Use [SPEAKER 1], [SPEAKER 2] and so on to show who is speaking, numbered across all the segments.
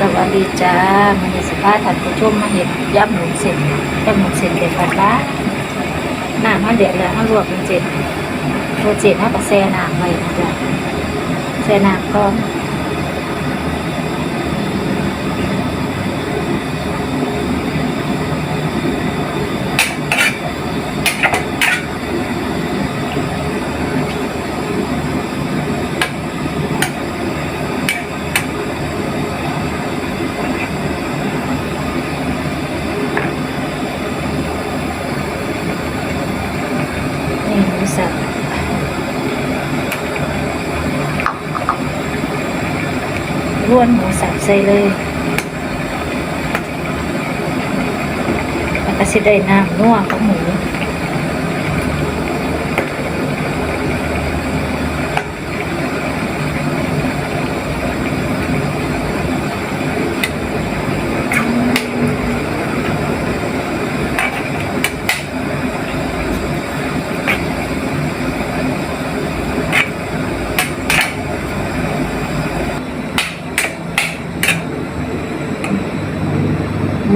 [SPEAKER 1] สวัสดีจ้ามันนี้สิพาพถัดผู้ชมมาเห็นยับหมูเส้นยับหมูเส้นเด็ดผัดละหน้ามันเดือดแล้วมันรวบเป็นเจ็ดโปรเจ็ดห้ากับแซ่น้ำไปนะจ้ะแซ่น้ำก็อนนี่หมูสับ ล้วนหมูสับใส่เลยแล้วก็สิได้น้ำนัวของหมู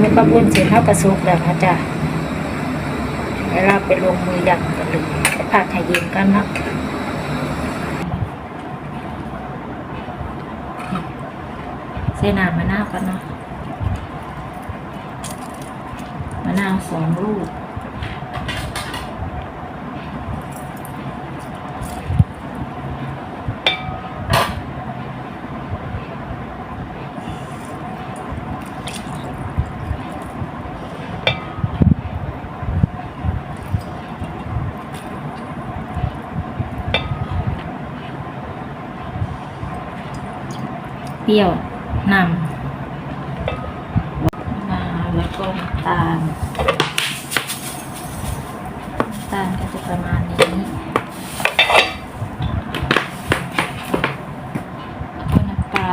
[SPEAKER 1] มือ กระบุนเสร็จเท่ากับซุกแล้วนะจ๊ะเวลาไปลงมือยักกันเลยไปพักให้เย็นกันเนาะเส้นน้ำมะนาวกันเนาะมะนาวสองลูก ปรี้ยวนำมะนาวแล้วก็น้ำตาลน้ำตาลก็จะประมาณนี้แล้วก็น้ำปลา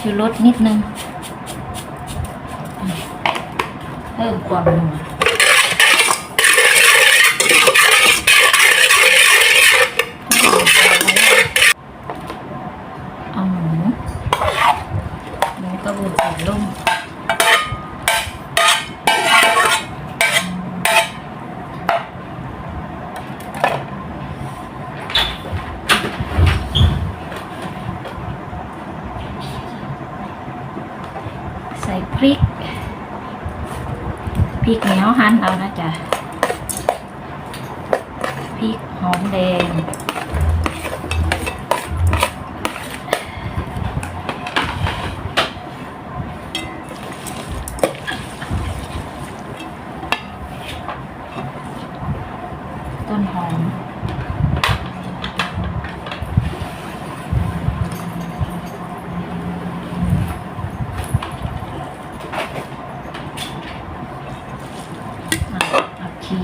[SPEAKER 1] คือรสนิดนึงเพิ่มความนัวเอาหมูหมูกระบุนใส่ลงใส่ พริก พริกเหนียวหั่นเอานะจ๊ะ พริกหอมแดง ต้นหอม อะผักชี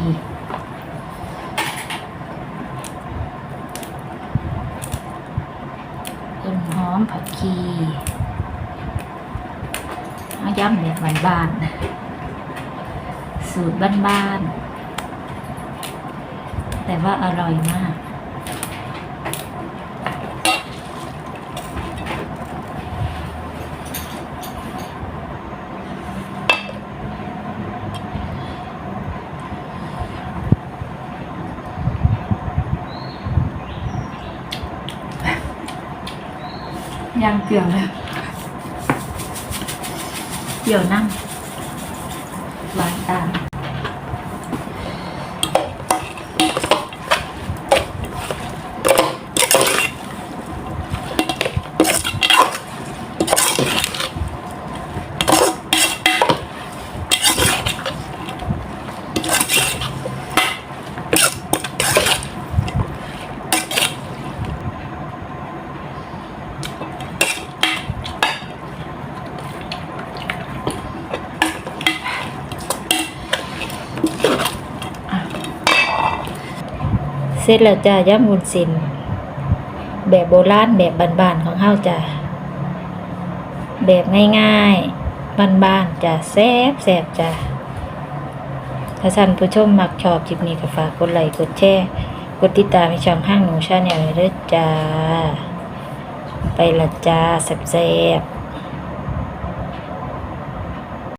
[SPEAKER 1] ต้นห อมผักชีเอาย้ำแบบบ้านๆสูตรบ้านๆแต่ว่าอร่อยมาก ยังเกี่ยวเลยเกี่ยวนั่งหวานตา เสร็จแล้วจ้าย่ำวุ้นเส้นแบบโบราณแบบบานๆของเฮาจ้ะแบบง่ายๆบานๆจ้ะแซ่บแซ่บจ้ะถ้าท่านผู้ชมมักชอบคลิปนี้ก็ฝากกดไลค์กดแชร์กดติดตามในช่องห้างหนูชาแนลด้วยจ้า ไปละจ้าแซ่บ